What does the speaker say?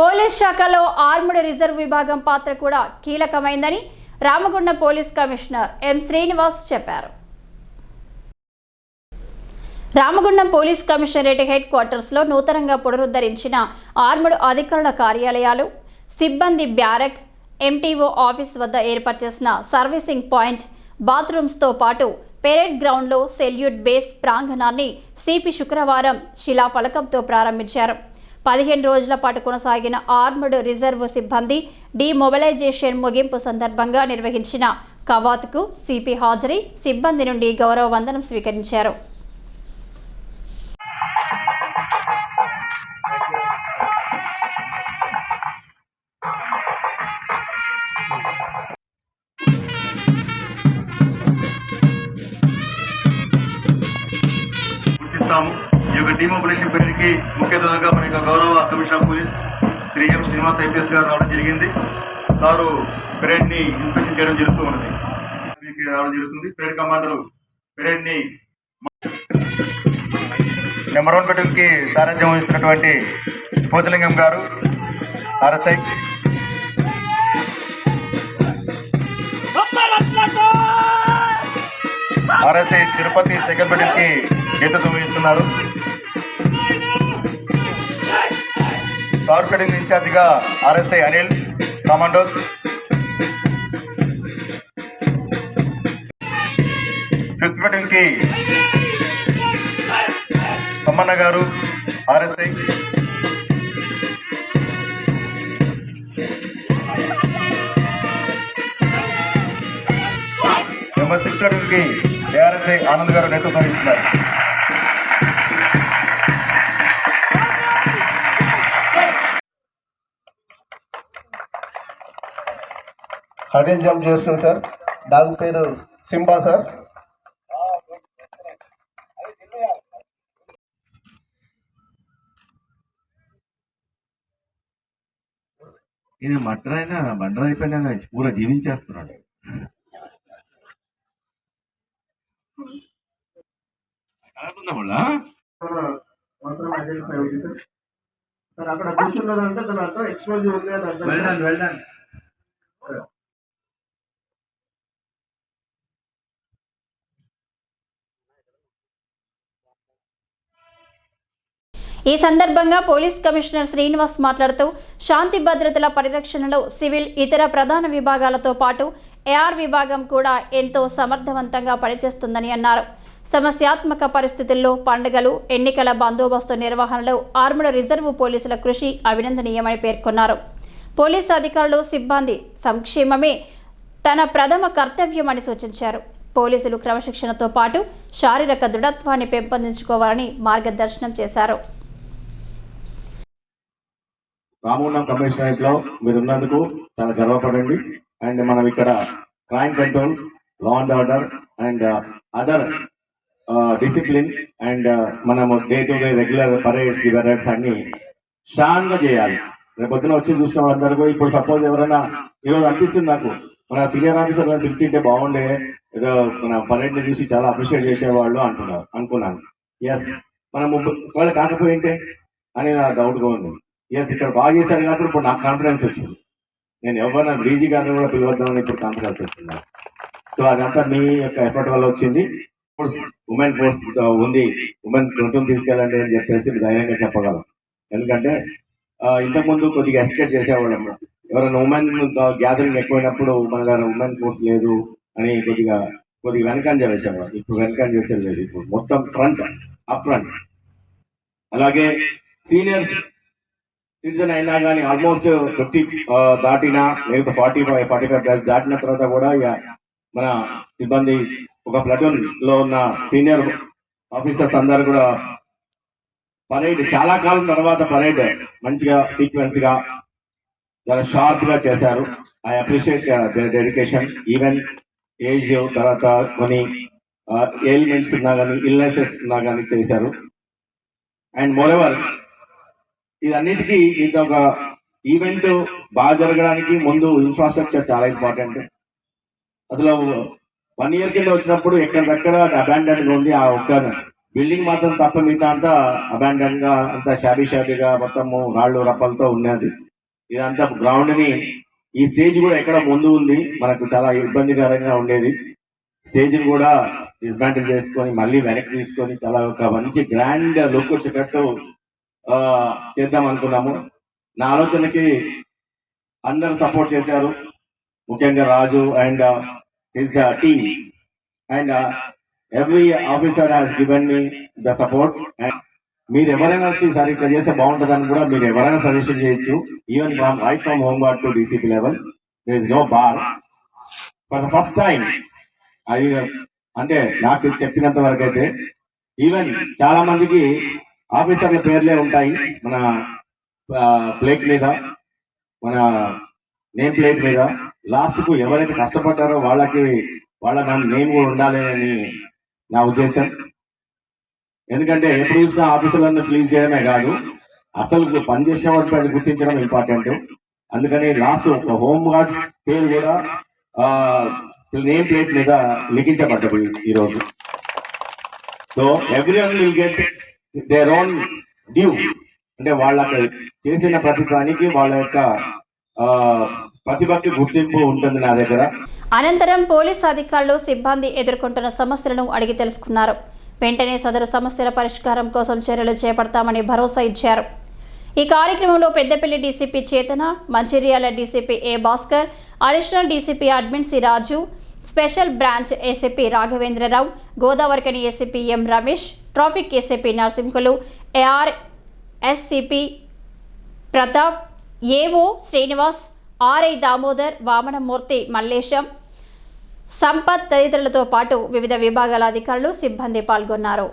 Police శాఖలో armed reserve విభాగం పాత్ర కూడా కీలకమైందని Ramagundam police commissioner M Srinivas చెప్పారు. రామగుండం పోలీస్ కమిషనరేట్ హెడ్ క్వార్టర్స్లో నూతనంగా పునరుద్ధరించిన ఆర్ముడ్ అధికారుల కార్యాలయాలు సిబ్బంది బ్యారక్ ఎంటీఓ ఆఫీస్ వద్ద ఏర్పాటు చేసిన సర్వీసింగ్ పాయింట్ బాత్రూమ్స్తో పాటు పెరేడ్ గ్రౌండ్లో సెల్యూట్ బేస్ ప్రాంగణాన్ని సిపి శుక్రవారం శిలాఫలకంతో ప్రారంభించారు. పదిహేను రోజుల పాటు కొనసాగిన ఆర్మ్డ్ రిజర్వ్ సిబ్బంది డిమొబిలైజేషన్ ముగింపు సందర్భంగా నిర్వహించిన కవాత్కు సిపి హాజరీ సిబ్బంది నుండి గౌరవ వందనం స్వీకరించారు. ఇస్తాము. యొక్క డిమోబిలేషన్ పేరుకి ముఖ్య అతిథిగా మన యొక్క గౌరవ commissioner police Shri M Srinivas IPS garu రావడం జరిగింది. సారు పెరేడ్ని ఇన్స్పెక్షన్ చేయడం జరుగుతూ ఉన్నది. రావడం జరుగుతుంది. పెరేడ్ కమాండర్ పెరేడ్ని నెంబర్ వన్ పెట్టుకి సారథ్యం వహిస్తున్నటువంటి Pothalingam garu RSI. RSI Tirupati second పెట్టుకి నేతృత్వం వహిస్తున్నారు. కార్పొరేటింగ్ ఇన్ఛార్జిగా ఆర్ఎస్ఐ అనిల్ కమాండోస్. ఫిఫ్త్ బెడ్కి సమ్మన్న గారు ఆర్ఎస్ఐ. నెంబర్ సిక్స్కి ఏఆర్ఎస్ఐ ఆనంద్ గారు నేతృత్వం ఇస్తున్నారు హడిల్ జంప్ చేస్తుంది సార్. డాగ్ పేరు సింబా సార్. ఈయన మట్టరైనా బండర్ అయిపోయినా పూర జీవించేస్తున్నాడు. మాత్రం ఐడెంటిఫై అవుతుంది సార్ సార్ అక్కడ కూర్చున్నదంటే దాని అర్థం ఎక్స్పోజ్ ఉంది అని అర్థం వెళ్ళండి వెళ్ళండి ఈ సందర్భంగా పోలీస్ కమిషనర్ శ్రీనివాస్ మాట్లాడుతూ శాంతి భద్రతల పరిరక్షణలో సివిల్ ఇతర ప్రధాన విభాగాలతో పాటు ఏఆర్ విభాగం కూడా ఎంతో సమర్థవంతంగా పనిచేస్తుందని అన్నారు. సమస్యాత్మక పరిస్థితుల్లో పండుగలు ఎన్నికల బందోబస్తు నిర్వహణలో ఆర్ముడ రిజర్వ్ పోలీసుల కృషి అభినందనీయమని పేర్కొన్నారు. పోలీసు అధికారులు సిబ్బంది సంక్షేమమే తన ప్రథమ కర్తవ్యమని సూచించారు. పోలీసులు క్రమశిక్షణతో పాటు శారీరక దృఢత్వాన్ని పెంపొందించుకోవాలని మార్గదర్శనం చేశారు. రామగుండం కమిషనరేట్లో మీరు ఉన్నందుకు చాలా గర్వపడండి. అండ్ మనం ఇక్కడ crime control law and order and other discipline and మనము day to day regular parades parades అన్ని షాన్గా చేయాలి. రేపు పొద్దున వచ్చి చూసిన వాళ్ళందరూ ఇప్పుడు సపోజ్ ఎవరైనా ఈరోజు అనిపిస్తుంది నాకు. మన సీనియర్ ఆఫీసర్ పిలిచింటే బాగుండే ఏదో మన పరేడ్ని చూసి చాలా అప్రిషియేట్ చేసేవాళ్ళు అంటున్నారు అనుకున్నాను. ఎస్ మనం వాళ్ళు కాకపోయింటే అని నా డౌట్గా ఉంది. ఎస్ ఇక్కడ బాగా చేశారు కాబట్టి ఇప్పుడు నాకు కాన్ఫిడెన్స్ వచ్చింది. నేను ఎవరైనా బీజీ గారిని కూడా పిలవద్దామని ఇప్పుడు కాన్ఫిడెన్స్ వచ్చింది. సో అదంతా మీ యొక్క ఎఫర్ట్ వల్ల వచ్చింది. ఫోర్స్ ఉమెన్ ఫోర్స్ ఉంది. ఉమెన్ ప్రభుత్వం తీసుకెళ్ళండి అని చెప్పేసి ధైర్యంగా చెప్పగలం. ఎందుకంటే ఇంతకుముందు కొద్దిగా ఎస్కేట్ చేసేవాళ్ళం. ఎవరైనా ఉమెన్ గ్యాదరింగ్ uh, ఎక్కువైనప్పుడు మన దగ్గర ఉమెన్ ఫోర్స్ లేదు అని కొద్దిగా కొద్దిగా వెనకంజ వేసేవాళ్ళు. ఇప్పుడు వెనకంజ చేసేది లేదు. ఇప్పుడు మొత్తం ఫ్రంట్ అప్ ఫ్రంట్ అలాగే సీనియర్స్ సిటిజన్ అయినా కానీ ఆల్మోస్ట్ ఫిఫ్టీ దాటినా లేకపోతే forty five forty five plus దాటిన తర్వాత కూడా ఇక మన సిబ్బంది ఒక ప్లటూన్లో ఉన్న సీనియర్ ఆఫీసర్స్ అందరు కూడా పరేడ్ చాలా కాలం తర్వాత పరేడ్ మంచిగా సీక్వెన్స్గా చాలా షార్ప్గా చేశారు. I appreciate dedication. Even age తర్వాత కొన్ని ఎయిల్మెంట్స్ ఉన్నా కానీ ఇల్నెసెస్ ఉన్నా కానీ చేశారు. అండ్ మోరెవర్ ఇదన్నిటికీ ఇది ఒక ఈవెంట్ బాగా జరగడానికి ముందు ఇన్ఫ్రాస్ట్రక్చర్ చాలా ఇంపార్టెంట్ అసలు వన్ ఇయర్ కింద వచ్చినప్పుడు ఎక్కడిదక్కడ అబాండన్గా ఉంది ఆ ఒక్క బిల్డింగ్ మాత్రం తప్ప మిగతా అంతా అబాండన్గా అంతా షాబీ షాబీగా మొత్తము రాళ్ళు రప్పలతో ఉన్నది. ఇదంతా గ్రౌండ్ని ఈ స్టేజ్ కూడా ఎక్కడ ముందు ఉంది మనకు చాలా ఇబ్బందికరంగా ఉండేది. స్టేజ్ని కూడా డిస్మాంటిల్ చేసుకొని మళ్ళీ వెనక్కి తీసుకొని చాలా ఒక మంచి గ్రాండ్ లుక్ వచ్చేటట్టు చేద్దాం అనుకున్నాము. నా ఆలోచనకి అందరు సపోర్ట్ చేశారు. ముఖ్యంగా Raju and his team. And every officer has given me the support. And మీరు ఎవరైనా వచ్చి సార్ ఇట్లా చేస్తే బాగుంటుందని కూడా మీరు ఎవరైనా సజెషన్ చేయొచ్చు. Even from right from home guard to DCP level there is no bar for the first time అది అంటే నాకు చెప్పినంత వరకు అయితే ఈవెన్ చాలా మందికి ఆఫీసర్ల పేర్లే ఉంటాయి. మన ప్లేట్ మీద మన నేమ్ ప్లేట్ మీద. లాస్ట్కు ఎవరైతే కష్టపడ్డారో వాళ్ళకి వాళ్ళ నేమ్ కూడా ఉండాలి అని నా ఉద్దేశం. ఎందుకంటే ఎప్పుడు చూసిన ఆఫీసర్లను ప్లీజ్ చేయడమే కాదు అసలు పనిచేసే వాటిని గుర్తించడం ఇంపార్టెంట్ అందుకని లాస్ట్ ఒక హోమ్ గార్డ్ పేరు కూడా నేమ్ ప్లేట్ మీద లిఖించబడ్డది ఈ రోజు so everyone will get their own due అంటే వాళ్ళ చేసిన ప్రతి దానికి వాళ్ళ యొక్క ప్రతిభకి గుర్తింపు ఉంటుంది నా దగ్గర. అనంతరం పోలీస్ అధికారులు సిబ్బంది ఎదుర్కొంటున్న సమస్యలను అడిగి తెలుసుకున్నారు. వెంటనే సదరు సమస్యల పరిష్కారం కోసం చర్యలు చేపడతామని భరోసా ఇచ్చారు. ఈ కార్యక్రమంలో Peddapalli DCP Chetana Mancherial DCP A Bhaskar additional DCP admin C Raju special branch ACP Raghavendra Rao Godavarikhani ACP M Ramesh traffic ACP Narasimhulu AR SCP Pratap AO Srinivas RI Damodar Vamanamurthy Mallesham Sampath తదితరులతో పాటు వివిధ విభాగాల అధికారులు సిబ్బంది పాల్గొన్నారు.